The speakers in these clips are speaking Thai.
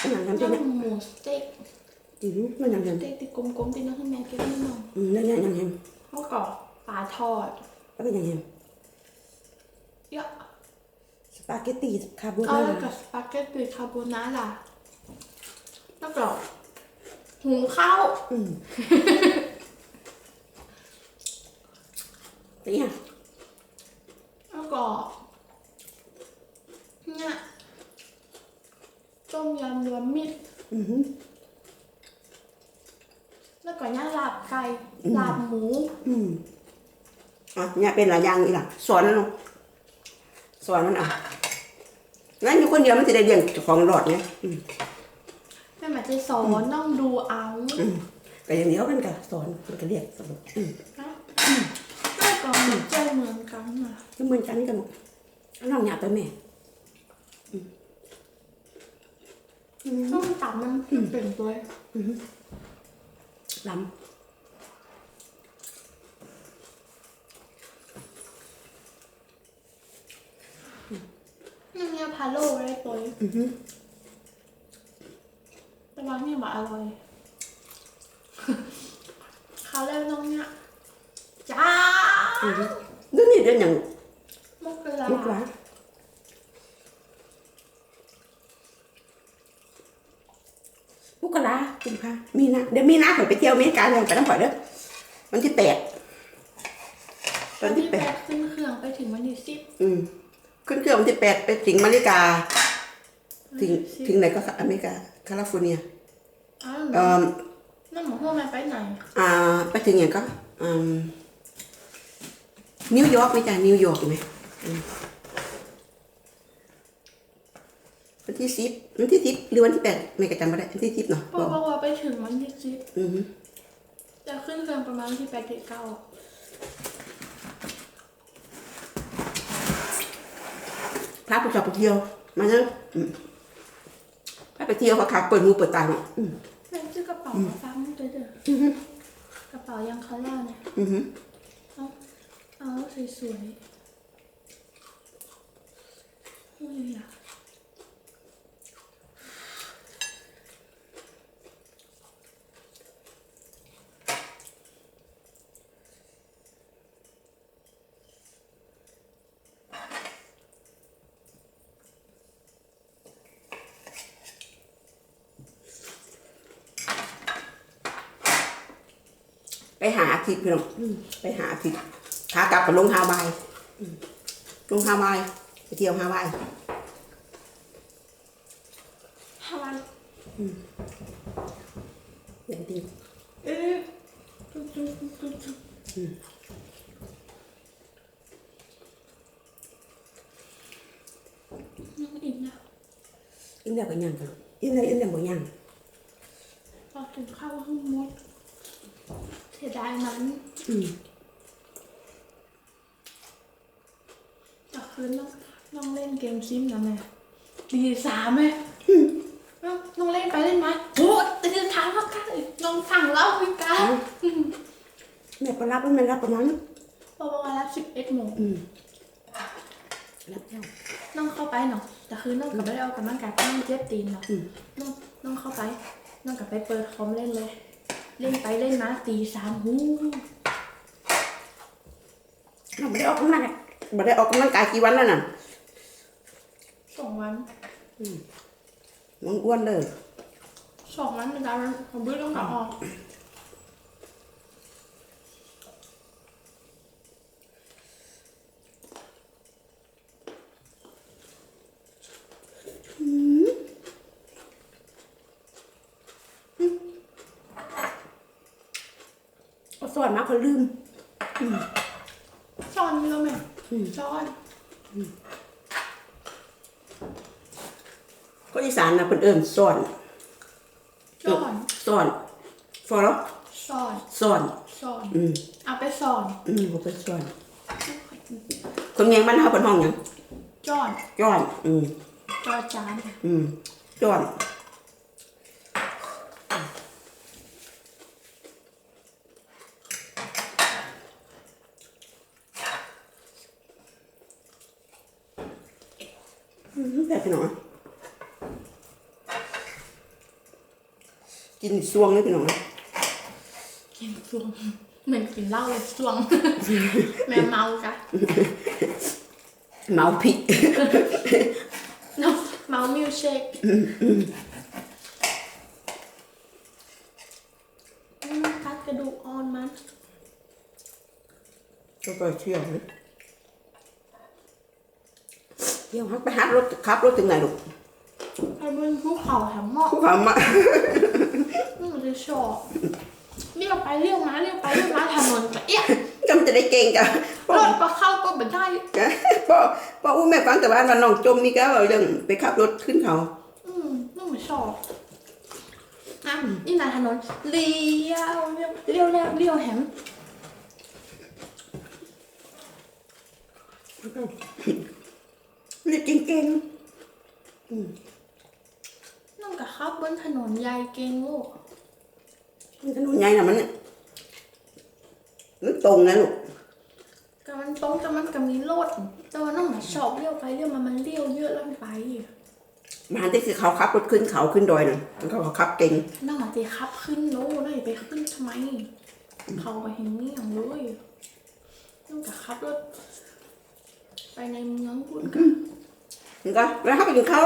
อันนั้นทำน้ที่ไหนำหมูสเต็กอืมมันยังสยังเต็กที่กลมๆที่น้องให้แม่กินนิดหน่อยอืมนั่นยังยังยังแล้วก็ปลาทอดแล้วก็ยังยังเยอะสปาเกตตีคาโบก็นาแล้วร่าก็สปาเกตตีคาโบนาร่าแล้วก็หุงข้าวอืมแต่ยังแล้วก็เนี่ยต้มยำรวมมิตร อือหือแล้วก็ย่างลาบไก่ลาบหมูอืมอะเนี่ยเป็นหลายอย่างอีกล่ะสอนมันลงสอนมันอะงั้นอยู่คนเดียวมันจะได้เลี้ยงเจ้าของหลอดไงอืมแม่หมายจะสอนต้องดูเอาอืมแต่อย่างเดียวมันก็สอนมันก็เรียกสอนอืมนะแล้วก็เหมือนใจเหมือนกันนะก็เหมือนกันกันหมดน้องหยาบไปแม่ ต้องตับมันเป็นด้วยล้นี่เนี่ยพาโล่อะไรตัวำอือหือแต่ว่าเนี่ยแบบอร่อยเขาวแล้วน้องเนี่ยจ้าเดี๋ยวนี้เดือนอย่างมกลามุกหลามุกกะ ลากุมภามีนาเดี๋ยวมีนาข่อยไปเที่ยวอเมริกาเลยไปน้ำข่อยเด้อวันที่แปดตวัอนนที่ที่แปแปดดขึ้นเครื่องไปถึงวันที่สิบอืมขึ้นเครื่องวันที่แปดไปถึงอเมริกา ถึงถึงไหนก็อเมริกาแคลิฟอร์เนียอ้าวเอ่อน้ำหมูพวกมันไปไหนอ่า ไปถึงอย่างก็อืมนิวยอร์กไหมจ้ะนิวยอร์กไหมอืม วันที่สิบวันที่สิบหรือวันที่แปดไม่กระจำไม่ได้วันที่สิบเนาะเพราะว่าไปถึงวันที่สิบอือฮึจะขึ้นเครื่องประมาณวันที่แปดที่เก้าพาไปชอบไปเที่ยวมาเนอะอืมพาไปเที่ยวเขาขาเปิดหูเปิดตาเนาะอืมแม่ซื้อกระเป๋ามาฟังด้วยเด้ออือฮึกระเป๋ายังเขาเล่าเนี่ยอือฮึเอาเอาสวยๆอุ้ยอะ ไปหาอาทิตย์พี่น้องอืมไปหาอาทิตย์ขากลับกับลงฮาวายอืมลงฮาวายไปเที่ยวฮาวายฮาวายอย่างดีเอ๊ะจุ๊บจุ๊บจุ๊บจุ๊บน้องอินนะอินเดียก็ยังกันอินเดียอินเดียบ่ยัง พอถึงข้าวห้องมด เสียดายนั้นอืมแต่คืนน้องน้องเล่นเกมซิมนะแม่ตีสามไหมน้องน้องเล่นไปเล่นมาโอ้ตีสามแล้วกันน้องสั่งเล่าคุยกันแม่ก็รับแล้วแม่รับประมาณนั้นพอประมาณรับสิบเอ็ดโมงอืมรับแล้วน้องเข้าไปเนาะแต่คือน้องกับไม่ได้ออกกำลังกายเพราะน้องเจ็บตีนเนาะอืมน้องน้องเข้าไปน้องกลับไปเปิดคอมเล่นเลย เล่นไปเล่นมาตีสามหูเราไม่ได้ออกกำลังกายไม่ได้ออกกำลังกายกี่วันแล้วน่ะสองวันมันอ้วนเลยสองวันเป็นการผมไม่ต้องกลับออก สอนมาเขาลืมซ่อนนี่ก็ไม่ซ่อนก็อีสานนะเพิ่นเอิ้นสอนซ่อนสอนฟอร์ซ่อนสอนซ่อนอืมเอาไปซ่อนอืมบ่เป็นสอนคนเมียงบ้านเฮาเพิ่นห้องหยังจ้อนย้อน อืมจอจานอืมย้อนอืมแบบพี่น้อง กิน ซวงเลยพี่น้องนะกินสวงเหมือนกินเหล้าเลยสวง แม่เมากะเมาพริกเนาะเมามิลเชคอืมกัดกระดูกอ่อนมันก็ไปเที่ยวนะเที่ยวฮักไปฮักรถขับรถถึงไหนลูกไอ้บนภูเขาแถมหมอกผู้ขามานี่มันจะ ชอบเลี้ยวไปเลี้ยวมาเลี้ยวไปเลี้ยวมาถนนกะเอี้ยก็มันจะได้เก่งกันรถก็เข้าก็ไม่ได้พ่อพ่ออุ้มแม่ฟังแต่บ้านว่าน้องจมนี่ก็เอาเรื่องไปขับรถขึ้นเขา อืมนี่มันชอบอะนี่นายถนนเลี้ยวเลี้ยวเลี้ยวแล้วเลี้ยวแหมเรียกเก่งน้องกะขับบนถนนใหญ่เก่งโว้ๆมัน ถนนใหญ่น่ะมันมันตรงนะลูกก็มันตรงแต่มันก็มีรถแต่ว่าน้องมาชอบเลี้ยวไปเลี้ยวมามันเลี้ยวเยอะแล้วมันไปมันที่คือเขาขับรถขึ้นเขาขึ้นดอยน่ะมันเขาขับเก่งน้องมาตีขับขึ้นโน้นไปขึ้นทำไม เขาไปเห็นนี่อย่างเลยน้องกะขับรถไปในเมืองพุ่นกันมันก็แล้วถ้าไปกินข้าว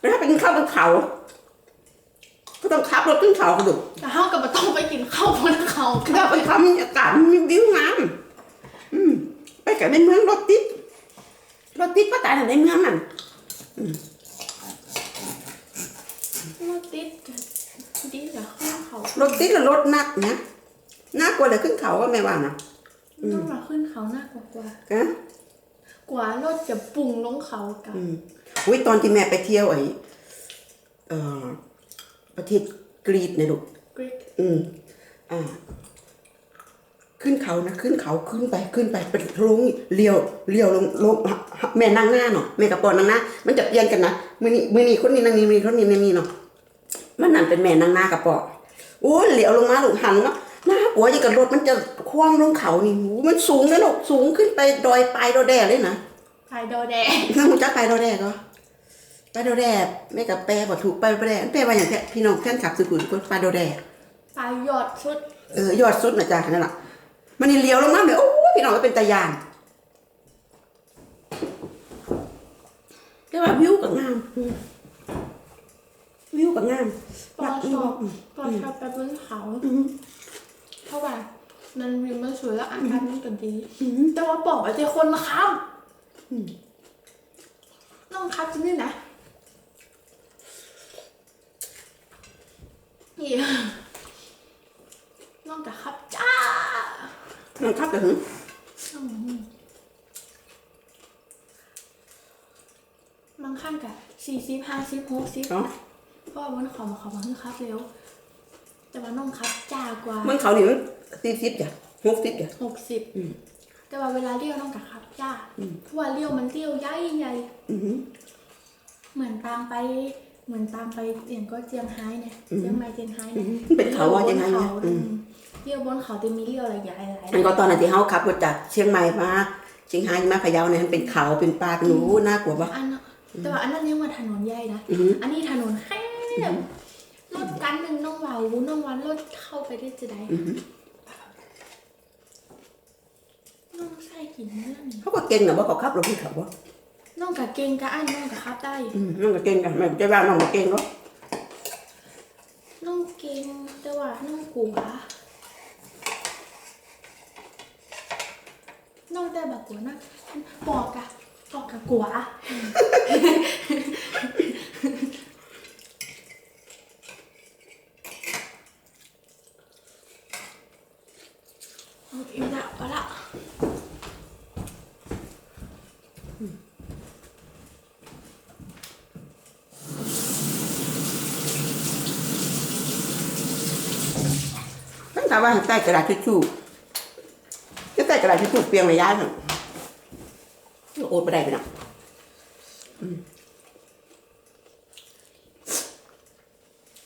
แล้วถ้าไปกินข้าวบนเขา ก็ต้องขับรถขึ้นเขากระดูกแต่เขาก็มาต้องไปกินข้าวบนเขาคือเราไปทำอากาศมันมีวิวงามอืมไปกับในเมืองรถติดรถติดป้าตายในเมืองนั่นรถติดดีแต่ขึ้นเขารถติดแล้วรถหนักนะน่ากลัวเลยขึ้นเขาก็ไม่ว่านะต้องมาขึ้นเขาหน้ากว่ากว่ากะกว่ารถจะปุ่งลงเขากันอืมอุ้ยตอนที่แม่ไปเที่ยวไอ้เอ่อ ประเทศกรีซเนี่ยลูกกริกอืมอ่า ขึ้นเขานะขึ้นเขาขึ้นไปขึ้นไปเป็นลงเลี้ยวเลี้ยวลงลงแม่นั่งหน้าเนาะแม่กับปอนั่งหน้ามันจะเปลี่ยนกันนะมือนี้มือนี้คนนี้นั่งนี่มือนี้คนนี้นั่งนี่เนาะมันนั่นเป็นแม่นั่งหน้ากับปอโอ้ยเลี้ยวลงมาลูกหันเนาะหน้าหัวยังกับรถมันจะคว่ำลงเขานี่หูมันสูงนะลูกสูงขึ้นไปดอยปลายดอยแดเลยนะไฟโดแดงเพื่อนคุณจักไปดอยแดก็ ไปดอยแดแม่กับแปรบอกถูกไปดอยแดแปลว่าอย่างแท้พี่น้องแค่นขับสุขุนคนไปดอยแดไฟหยอดชุดเออยอดสุดนะจ๊ะนั่นแหละมันนี่เลี้ยวลงมาแบบโอ้ยพี่น้องก็เป็นตายานแต่ว่าวิวก็งามอืมวิวก็งามปอชอบปอชอบไปบนเขาเพราะว่ามันวิวมันสวยแล้วอากาศมันก็ดีแต่ว่าบอกไอ้เจ้าคนมาครับน้องครับจริงๆนะ นี่น้องกะครับจ้ามันขับแต่หึบางขั้นกะสี่สิบห้าสิบหกสิบเนาะเพราะว่ามันเขามาเขามาคือครับเร็วแต่ว่าน้องครับจ้ากว่ามันเขานี่มันสี่สิบจ้ะหกสิบจ้ะหกสิบแต่ว่าเวลาเลี้ยวน้องกะครับจ้าเพราะว่าเลี้ยวมันเลี้ยวใหญ่ใหญ่อือหือเหมือนตามไป เหมือนตามไปอย่างก็เจียงไฮ้เนี่ยเจียงใหม่เจียงไฮ้เนี่ยมันเป็นเขาว่ายังไงเลี้เนี่ยวบนอืเขามเลี้ยวบนเขาจะมีเลี้ยวอะไรใหญ่หลายมันก็ตอนนั้นที่เขาขับรถจากเชียงใหม่มาเชียงรายมาพะเยาเนี่ยมันเป็นเขาเป็นป่าเป็นหนูน่ากลัวปะอันน่ะแต่ว่าอันนั้นยังว่าถนนใหญ่นะอือหืออันนี้ถนนแคบรถกันหนึ่งน้องวาวน้องวันรถเข้าไปได้จะได้อือหือน้องใส่กินเรื่องนี้เขาก็เก่งนะว่าเขาขับรถที่เขาบ่ น้องกะเก่งกะอันน้องกะครับได้อืมน้องก็เก่งกันแม่จะว่าน้องก็เก่งเนาะน้องเก่งแต่ว่าน้องกลัวน้องแต่แบบกลัวนะปอกกะปอกกะกลัวเอาอีกแล้วเอาละ ตั้งแต่ว่าใต้กระดาษทิชชู่จะใต้กระดาษทิชชู่เปียงไม่ย้ายค่ะโอดไปได้ไปหนะอืม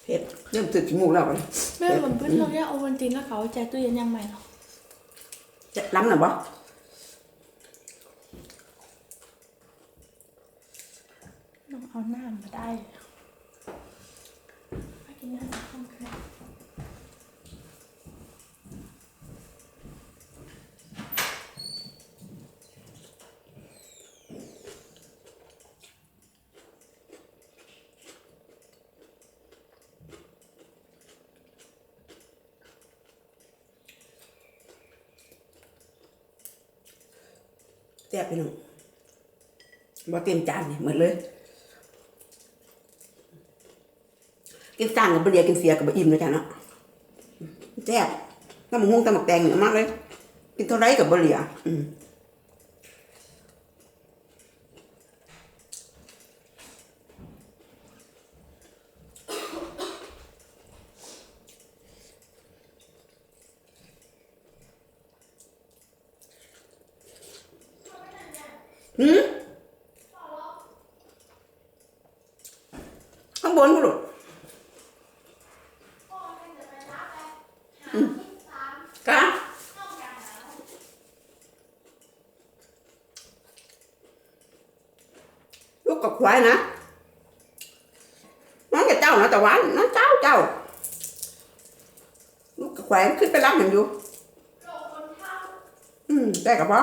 เผ็ดเริ่มสึกจมูกแล้วเลยแม่เหมือนเพื่อนเราแค่เอวันจีนแล้วเขาแจกตู้เย็นยังใหม่หรอจะล้ำหน่ะบ่น้องเอาหน้ามาได้ไปกินนอาหารข้ามคืน ซ่บไปหนึ่งบ่เต็มจานนี่เหมือนเลยกินจานกับบ่เดียกินเสียกับบ่อิ่มเลยจ้ะเนาะแซ่บตำมันหุ่งตำบักแตงเยอะมากเลย กินเท่าไรกับบ่เหลียอืมหืมข้างบนกูหลุด กะลูกกับควายนะน้องกับเจ้านะแต่ว่าน้องเจ้าเจ้า ลูกกับควายขึ้นไปรับมันอยู่อืมได้กับพ่อ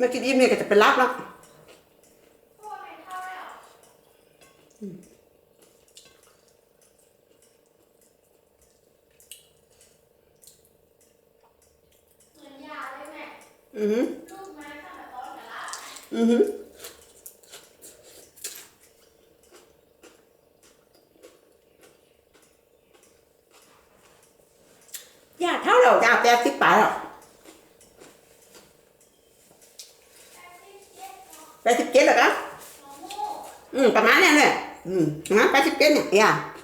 มากินอิ่มเนี่ยก็จะไปรับแล้ว เหมือนยาเลยแม่ อือหือ ลูกไม้ตั้งแต่ตอนแต่ละ อือหืออย่าเท่าเราอย่าแปดสิบปลายหรอกแ